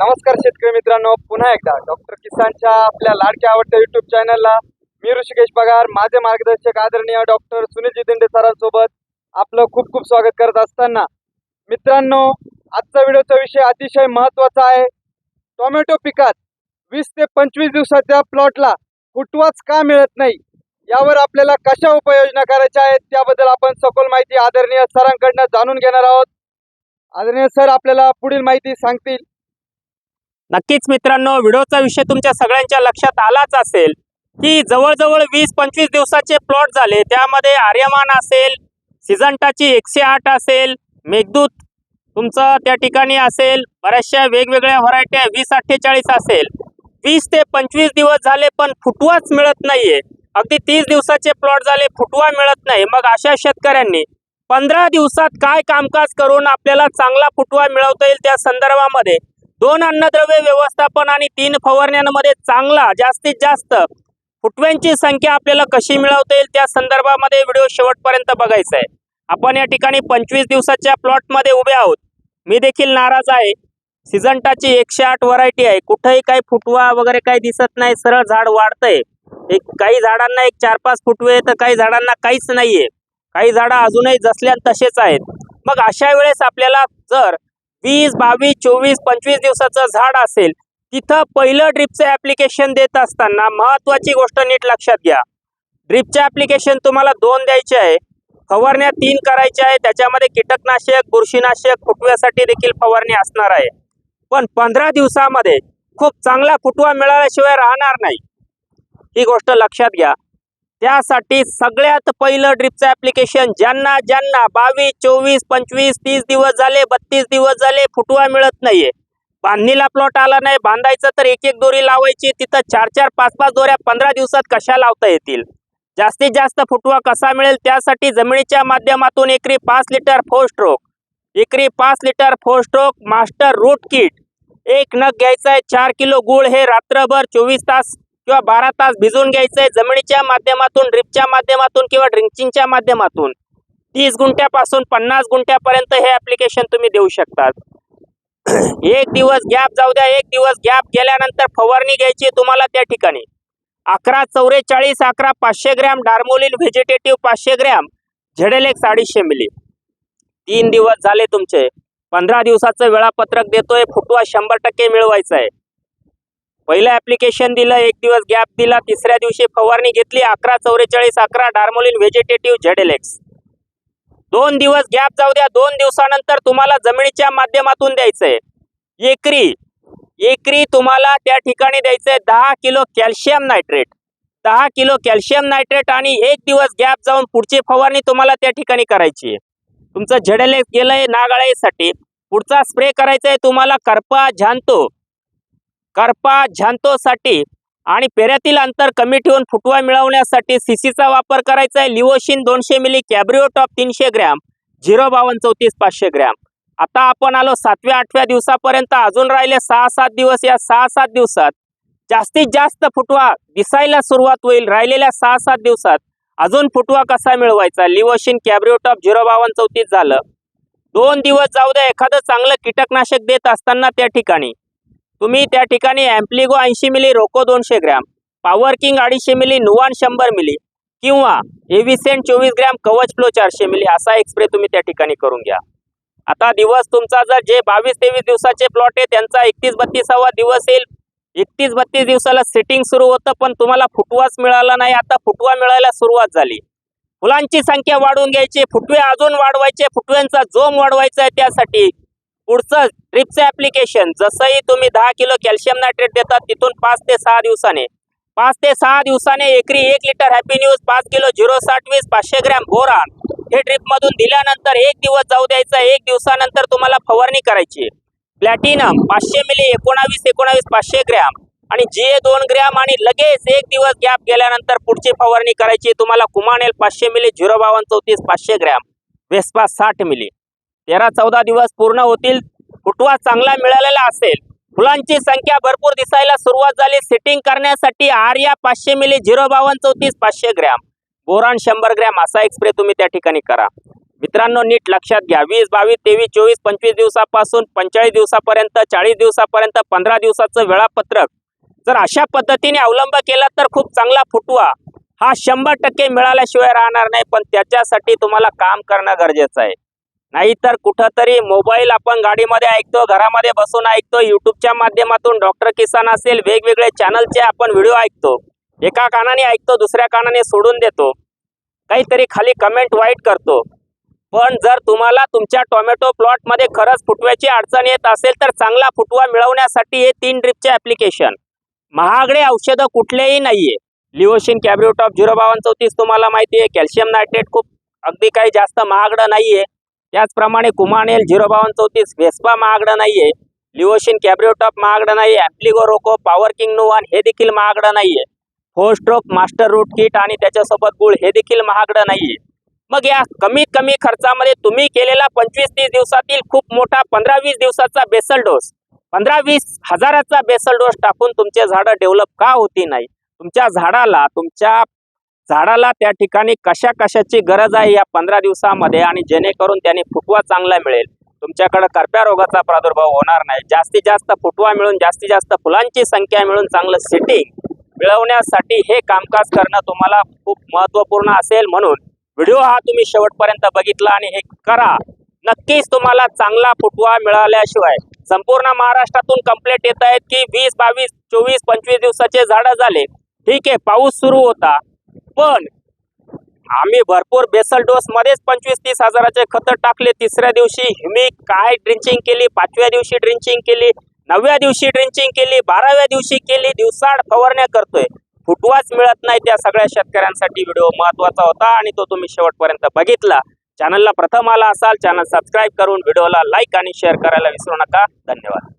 नमस्कार शेतकरी मित्रांनो. पुन्हा एकदा डॉक्टर किसानच्या आपल्या लाडक्या आवडत्या युट्यूब चॅनलला मी ऋषिकेश पगार माझे मार्गदर्शक आदरणीय डॉक्टर सुनील दिंडे सरांसोबत आपलं खूप खूप स्वागत करत असताना. मित्रांनो आजचा व्हिडिओचा विषय अतिशय महत्त्वाचा आहे. टोमॅटो पिकात वीस ते पंचवीस दिवसाच्या प्लॉटला फुटवाच का मिळत नाही? यावर आपल्याला कशा उपाययोजना करायच्या आहेत? त्याबद्दल आपण सखोल माहिती आदरणीय सरांकडनं जाणून घेणार आहोत. आदरणीय सर आपल्याला पुढील माहिती सांगतील. नक्कीच मित्रांनो व्हिडिओचा विषय तुमच्या सगळ्यांच्या लक्षात आलाच असेल की जवळजवळ वीस पंचवीस दिवसाचे प्लॉट झाले. त्यामध्ये आर्यमान असेल सिजंटाची एकशे आठ असेल मेघदूत तुमचं त्या ठिकाणी असेल बऱ्याचशा वेगवेगळ्या व्हरायट्या वीस अठ्ठेचाळीस असेल. वीस ते पंचवीस दिवस झाले पण फुटवाच मिळत नाहीये. अगदी तीस दिवसाचे प्लॉट झाले फुटवा मिळत नाही. मग अशा शेतकऱ्यांनी पंधरा दिवसात काय कामकाज करून आपल्याला चांगला फुटवा मिळवता येईल त्या संदर्भामध्ये दोन अन्नद्रव्य व्यवस्थापन आणि तीन फवारण्यांमध्ये चांगला जास्तीत जास्त फुटव्यांची संख्या आपल्याला कशी मिळवता येईल त्या संदर्भामध्ये व्हिडिओ शेवटपर्यंत बघायचा आहे आपण या ठिकाणी पंचवीस दिवसाच्या प्लॉटमध्ये उभे आहोत. मी देखील नाराज आहे. सिजंटाची एकशे आठ व्हरायटी आहे. कुठंही काही फुटवा वगैरे काही दिसत नाही. सरळ झाड वाढतंय. एक काही झाडांना एक चार पाच फुटवे तर काही झाडांना काहीच नाहीये. काही झाडं अजूनही जसल्या तसेच आहेत. मग अशा वेळेस आपल्याला जर वीस बावीस चोवीस पंचवीस दिवसाचं झाड असेल तिथं पहिलं ड्रिपचं ऍप्लिकेशन देत असताना महत्वाची गोष्ट नीट लक्षात घ्या. ड्रिपचे ऍप्लिकेशन तुम्हाला दोन द्यायचे आहे. फवारण्या तीन करायच्या आहे त्याच्यामध्ये कीटकनाशक बुरशीनाशक फुटव्यासाठी देखील फवारणी असणार आहे. पण पंधरा दिवसामध्ये खूप चांगला फुटवा मिळाल्याशिवाय राहणार नाही. ही गोष्ट लक्षात घ्या. त्यासाठी सगळ्यात पहिलं ड्रिपचं ऍप्लिकेशन ज्यांना ज्यांना बावीस चोवीस पंचवीस तीस दिवस झाले बत्तीस दिवस झाले फुटवा मिळत नाहीये. बांधणीला प्लॉट आला नाही बांधायचं तर एक एक दोरी लावायची तिथं चार चार पाच पाच दोऱ्या पंधरा दिवसात कशा लावता येतील? जास्तीत जास्त फुटवा कसा मिळेल? त्यासाठी जमिनीच्या माध्यमातून एकरी पाच लिटर फोर स्ट्रोक एकरी पाच litre four stroke master root kit एक नग घ्यायचा आहे चार किलो गुळ हे रात्रभर चोवीस तास किंवा बारा तास भिजवून घ्यायचंय जमिनीच्या माध्यमातून ड्रिपच्या माध्यमातून किंवा ड्रिंचिंगच्या माध्यमातून. तीस गुंठ्यापासून पन्नास गुंठ्यापर्यंत हे ऍप्लिकेशन तुम्ही देऊ शकतात. एक दिवस गॅप जाऊ द्या एक दिवस गॅप गेल्यानंतर फवारणी घ्यायची तुम्हाला त्या ठिकाणी. अकरा चौवेचाळीस अकरा पाचशे ग्रॅम डार्मोलिन व्हेजिटेटिव्ह पाचशे ग्रॅम झेडेल एक साडेशे मिली. तीन दिवस झाले तुमचे. पंधरा दिवसाचं वेळापत्रक देतोय फुटवा शंभर टक्के मिळवायचं आहे पहिलं ऍप्लिकेशन दिलं एक दिवस गॅप दिला तिसऱ्या दिवशी फवारणी घेतली अकरा चौवेचाळीस अकरा डार्मोलिन व्हेजिटेटिव्ह झेडेलेक्स दोन दिवस गॅप जाऊ द्या दोन दिवसानंतर तुम्हाला जमिनीच्या माध्यमातून द्यायचंय. एकरी एकरी तुम्हाला त्या ठिकाणी द्यायचंय दहा किलो कॅल्शियम नायट्रेट दहा किलो कॅल्शियम नायट्रेट आणि एक दिवस गॅप जाऊन पुढची फवारणी तुम्हाला त्या ठिकाणी करायची आहे. तुमचं झेडेलेक्स गेलंय नागाळाईसाठी पुढचा स्प्रे करायचा आहे तुम्हाला करपा झांतो. करपा झांतोसाठी आणि पेऱ्यातील अंतर कमी ठेवून फुटवा मिळवण्यासाठी सीसीचा वापर करायचा आहे. लिओशिन दोनशे मिली कॅब्रिओ टॉप तीनशे ग्रॅम झिरो बावन्न चौतीस पाचशे ग्रॅम. आता आपण आलो सातव्या आठव्या दिवसापर्यंत. अजून राहिले सहा सात दिवस. या सहा सात दिवसात जास्तीत जास्त फुटवा दिसायला सुरुवात होईल. राहिलेल्या सहा सात दिवसात अजून फुटवा कसा मिळवायचा? लिओशिन कॅब्रिओ टॉप झिरो बावन्न चौतीस झालं. दोन दिवस जाऊ द्या. एखादं चांगलं कीटकनाशक देत असताना त्या ठिकाणी तुम्ही त्या ठिकाणी ॲम्प्लिगो ऐंशी मिली रोको दोनशे ग्रॅम पॉवर किंग अडीचशे मिली नुवान शंभर मिली किंवा एव्हिसेंट चोवीस ग्रॅम कवच फ्लो चारशे मिली असा एक स्प्रे तुम्ही त्या ठिकाणी करून घ्या. आता दिवस तुमचा जर जे बावीस तेवीस दिवसाचे प्लॉट आहे त्यांचा एकतीस बत्तीसावा दिवस येईल. एकतीस बत्तीस दिवसाला सेटिंग सुरू होतं पण तुम्हाला फुटवाच मिळाला नाही. आता फुटवा मिळायला सुरुवात झाली. फुलांची संख्या वाढवून घ्यायची फुटवे अजून वाढवायचे फुटव्यांचा जोम वाढवायचा आहे त्यासाठी. पुढचं ड्रिपचं ऍप्लिकेशन जसंही तुम्ही दहा किलो कॅल्शियम नायट्रेट देतात तिथून पाच ते सहा दिवसाने. पाच ते सहा दिवसाने एकरी एक लिटर हॅपी न्यूज पाच किलो झिरो साठ वीस पाचशे ग्रॅम बोरान. हे ड्रिपमधून दिल्यानंतर एक दिवस जाऊ द्यायचा एक दिवसानंतर तुम्हाला फवारणी करायची. प्लॅटिनम पाचशे मिली एकोणावीस एकोणावीस पाचशे ग्रॅम. आणि जे दोन ग्रॅम आणि लगेच एक दिवस गॅप गेल्यानंतर पुढची फवारणी करायची. तुम्हाला कुमानेल पाचशे मिली झिरो बावन्न चौतीस पाचशे ग्रॅम. वेस्पा साठ मिली. तेरा चौदा दिवस पूर्ण होतील फुटवा चांगला मिळालेला असेल. फुलांची संख्या भरपूर दिसायला सुरुवात झाली. सेटिंग करण्यासाठी आर्या पाचशे मिली झिरो बावन्न चौतीस पाचशे ग्रॅम. बोरान शंभर ग्रॅम असा एक स्प्रे तुम्ही त्या ठिकाणी करा. मित्रांनो नीट लक्षात घ्या. वीस बावीस तेवीस चोवीस पंचवीस दिवसापासून पंचेचाळीस दिवसापर्यंत चाळीस दिवसापर्यंत पंधरा दिवसाचं वेळापत्रक. जर अशा पद्धतीने अवलंब केला तर खूप चांगला फुटवा. हा शंभर टक्के मिळाल्याशिवाय राहणार नाही पण त्याच्यासाठी तुम्हाला काम करणं गरजेचं आहे. नाहीतर कुठंतरी मोबाईल आपण गाडीमध्ये ऐकतो घरामध्ये बसून ऐकतो युट्यूबच्या माध्यमातून डॉक्टर किसान असेल वेगवेगळे चॅनलचे आपण व्हिडिओ ऐकतो. एका कानाने ऐकतो दुसऱ्या कानाने सोडून देतो. काहीतरी खाली कमेंट वाईट करतो. पण जर तुम्हाला तुमच्या टोमॅटो प्लॉटमध्ये खरंच फुटव्याची अडचण येत असेल तर चांगला फुटवा मिळवण्यासाठी हे तीन ड्रिपचे ऍप्लिकेशन महागडे औषधं कुठलेही नाहीये. लिओशिन कॅब्रिओटॉप झिरो बावन चौतीस तुम्हाला माहिती आहे कॅल्शियम नायट्रेट खूप अगदी काही जास्त महागडं नाहीये. त्याचप्रमाणे कुमानेल झिरो बावन्न चौतीस व्हेस्पा महागडं नाहीये. लिओशिन कॅब्रिओटॉप महागडं नाही ॲप्लिगो रोको पॉवर किंग वन हे देखील महागडं नाहीये. Four stroke master root kit आणि त्याच्यासोबत गुळ हे देखील महागडं नाहीये. मग या कमीत कमी खर्चामध्ये तुम्ही केलेला पंचवीस तीस दिवसातील खूप मोठा पंधरा वीस दिवसाचा बेसल डोस. पंधरा वीस हजाराचा बेसल डोस टाकून तुमचे झाडं डेव्हलप का होती नाही? तुमच्या झाडाला तुमच्या झाडाला त्या ठिकाणी कशा कशाची गरज आहे या पंधरा दिवसामध्ये आणि जेणेकरून त्याने फुटवा चांगला मिळेल. तुमच्याकडे करप्या रोगाचा प्रादुर्भाव होणार नाही. जास्तीत जास्त फुटवा मिळून जास्तीत जास्त फुलांची संख्या मिळून चांगलं सिटिंग मिळवण्यासाठी हे कामकाज करणं तुम्हाला खूप महत्त्वपूर्ण असेल म्हणून व्हिडिओ हा तुम्ही शेवटपर्यंत बघितला आणि हे करा. नक्कीच तुम्हाला चांगला फुटवा मिळाल्याशिवाय. संपूर्ण महाराष्ट्रातून कंप्लेंट येत आहेत की वीस बावीस चोवीस पंचवीस दिवसाचे झाडं झाले. ठीक आहे पाऊस सुरू होता. पण आम्ही भरपूर बेसल डोस मध्येच पंचवीस तीस हजाराचे खत टाकले. तिसऱ्या दिवशी हिमी काय ड्रिंचिंग केली? पाचव्या दिवशी ड्रिंचिंग केली? नवव्या दिवशी ड्रिंचिंग केली? बाराव्या दिवशी केली? दिवसाड फवारण्या करतोय. फुटवाच मिळत नाही त्या सगळ्या शेतकऱ्यांसाठी. व्हिडिओ महत्त्वाचा होता आणि तो तुम्ही शेवटपर्यंत बघितला. चॅनलला प्रथम आला असाल चॅनल सबस्क्राईब करून व्हिडिओला लाईक आणि शेअर करायला विसरू नका. धन्यवाद.